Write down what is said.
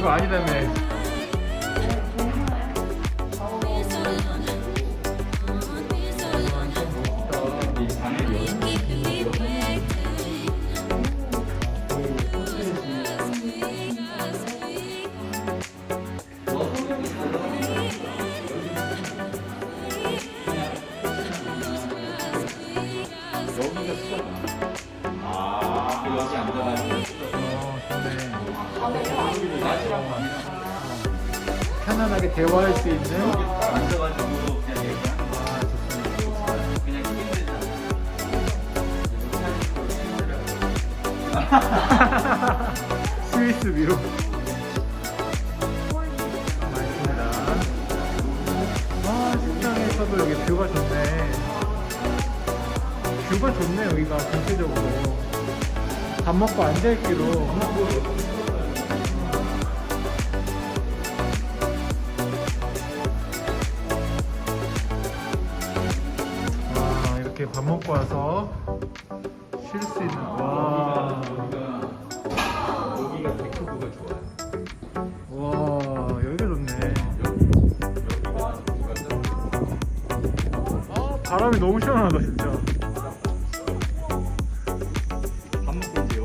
그거 아니라며. 여기가 수잖아. 아, 그 여기 앉아가지고. 어, 좋네. 편안하게 대화할 수 있는. 스위스 뷰. 맛있습니다. 아, 식당에서도 여기 뷰가 좋네. 뷰가 좋네, 여기가 전체적으로. 밥 먹고 앉아있기로. 밥 먹고 와서 쉴 수 있는 와. 여기가 데크부가 좋아 와 여기가 좋네. 아 바람이 너무 시원하다 진짜. 밥 먹고 이제